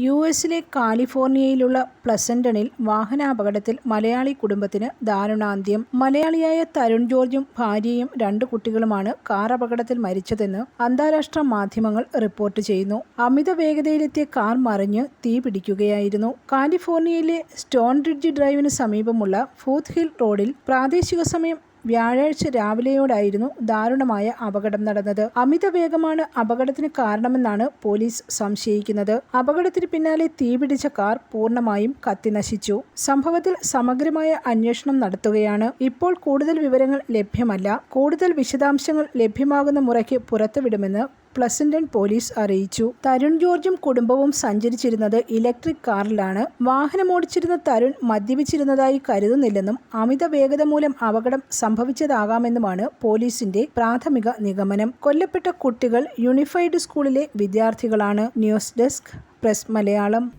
U എസിലെ കാലിഫോർണിയയിലുള്ള പ്ലസന്റണിൽ വാഹനാപകടത്തിൽ മലയാളി കുടുംബത്തിന് ദാരുണാന്ത്യം. മലയാളിയായ തരുൺ ജോർജും ഭാര്യയും രണ്ട് കുട്ടികളുമാണ് കാർ അപകടത്തിൽ മരിച്ചതെന്ന് അന്താരാഷ്ട്ര മാധ്യമങ്ങൾ റിപ്പോർട്ട് ചെയ്യുന്നു. അമിത വേഗതയിലെത്തിയ കാർ മറിഞ്ഞ് തീ പിടിക്കുകയായിരുന്നു. കാലിഫോർണിയയിലെ സ്റ്റോൺറിഡ്ജ് ഡ്രൈവിന് സമീപമുള്ള ഫൂത്ത് ഹിൽ റോഡിൽ പ്രാദേശിക സമയം വ്യാഴാഴ്ച രാവിലെയോടായിരുന്നു ദാരുണമായ അപകടം നടന്നത്. അമിത വേഗമാണ് അപകടത്തിന് കാരണമെന്നാണ് പോലീസ് സംശയിക്കുന്നത്. അപകടത്തിന് പിന്നാലെ തീപിടിച്ച കാർ പൂർണമായും കത്തിനശിച്ചു സംഭവത്തിൽ സമഗ്രമായ അന്വേഷണം നടത്തുകയാണ്. ഇപ്പോൾ കൂടുതൽ വിവരങ്ങൾ ലഭ്യമല്ല. കൂടുതൽ വിശദാംശങ്ങൾ ലഭ്യമാകുന്ന മുറയ്ക്ക് പുറത്തുവിടുമെന്ന് പ്ലസന്റൺ പോലീസ് അറിയിച്ചു. തരുൺ ജോർജും കുടുംബവും സഞ്ചരിച്ചിരുന്നത് ഇലക്ട്രിക് കാറിലാണ്. വാഹനമോടിച്ചിരുന്ന തരുൺ മദ്യപിച്ചിരുന്നതായി കരുതുന്നില്ലെന്നും അമിത വേഗത മൂലം അപകടം സംഭവിച്ചതാകാമെന്നുമാണ് പോലീസിന്റെ പ്രാഥമിക നിഗമനം. കൊല്ലപ്പെട്ട കുട്ടികൾ യൂണിഫൈഡ് സ്കൂളിലെ വിദ്യാർത്ഥികളാണ്. News desk press Malayalam.